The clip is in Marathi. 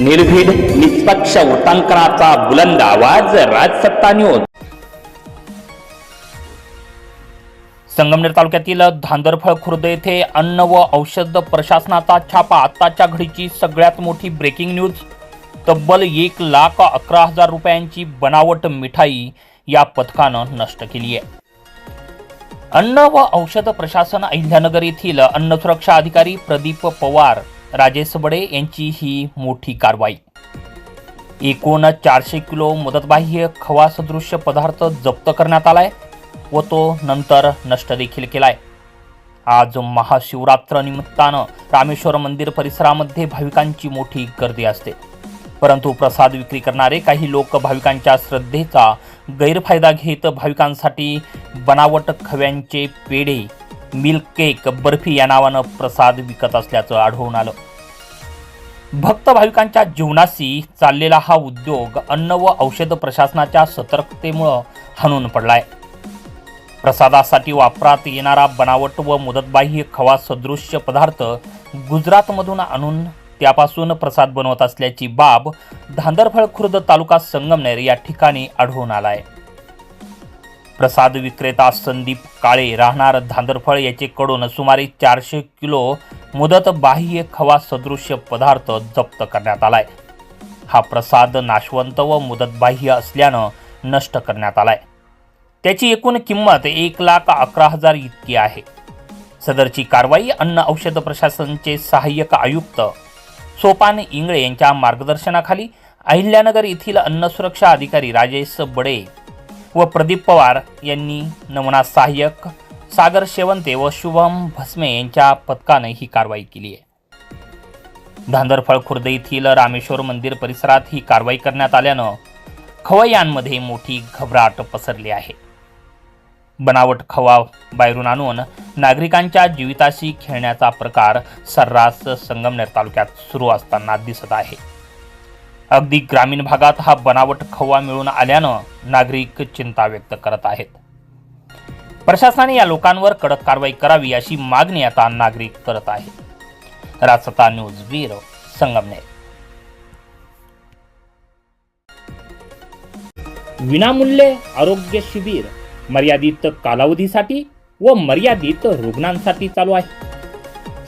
निर्भीड निष्पक्ष वृत्तांकनाचा बुलंद आवाज राजसत्ता न्यूज संगमनेर तालुक्यातील धांदरफळ खुर्द येथे अन्न व औषध प्रशासनाचा छापा आताच्या घडीची सगळ्यात मोठी ब्रेकिंग न्यूज तब्बल एक लाख अकरा हजार रुपयांची बनावट मिठाई या पथकानं नष्ट केली आहे. अन्न व औषध प्रशासन अहिल्यानगर येथील अन्न सुरक्षा अधिकारी प्रदीप पवार राजेश बडे यांची ही मोठी कारवाई. एकूण चारशे किलो मदतबाह्य खवा सदृश्य पदार्थ जप्त करण्यात आलाय व तो नंतर नष्ट देखील केलाय. आज महाशिवरात्र निमित्तानं रामेश्वर मंदिर परिसरामध्ये भाविकांची मोठी गर्दी असते. परंतु प्रसाद विक्री करणारे काही लोक भाविकांच्या श्रद्धेचा गैरफायदा घेत भाविकांसाठी बनावट खव्यांचे पेढे मिल्क केक बर्फी या नावानं प्रसाद विकत असल्याचं आढळून आलं. भक्त भाविकांच्या जीवनाशी चाललेला हा उद्योग अन्न व औषध प्रशासनाच्या सतर्कतेमुळं हाणून पडलाय. प्रसादासाठी वापरात येणारा बनावट व मुदतबाह्य खवा सदृश्य पदार्थ गुजरातमधून आणून त्यापासून प्रसाद बनवत असल्याची बाब धांदरफळ खुर्द तालुका संगमनेर या ठिकाणी आढळून आला आहे प्रसाद विक्रेता संदीप काळे राहणार धांदरफळ याचेकडून सुमारे चारशे किलो मुदत बाह्य खवा सदृश्य पदार्थ जप्त करण्यात आलाय. हा प्रसाद नाशवंत व मुदतबाह्य असल्यानं नष्ट करण्यात आलाय. त्याची एकूण किंमत एक लाख अकरा हजार इतकी आहे. सदरची कारवाई अन्न औषध प्रशासनचे सहाय्यक आयुक्त सोपान इंगळे यांच्या मार्गदर्शनाखाली अहिल्यानगर येथील अन्न सुरक्षा अधिकारी राजेश बडे व प्रदीप पवार यांनी नमुना सहाय्यक सागर शेवंते व शुभम भस्मे यांच्या पथकाने ही कारवाई केली आहे. धांदरफळ खुर्द येथील रामेश्वर मंदिर परिसरात ही कारवाई करण्यात आल्यानं खवय्यांमध्ये मोठी घबराट पसरली आहे. बनावट खवा बाहेरून आणून नागरिकांच्या जीविताशी खेळण्याचा प्रकार सर्रास संगमनेर तालुक्यात सुरू असताना दिसत आहे. अगदी ग्रामीण भागात हा बनावट खवा मिळून आल्यानं नागरिक चिंता व्यक्त करत आहेत. प्रशासनाने या लोकांवर कडक कारवाई करावी अशी मागणी आता नागरिक करत आहेत. Rajsatta news bureau Sangamner. विनामूल्य आरोग्य शिबिर मर्यादित कालावधीसाठी व मर्यादित रुग्णांसाठी चालू आहे.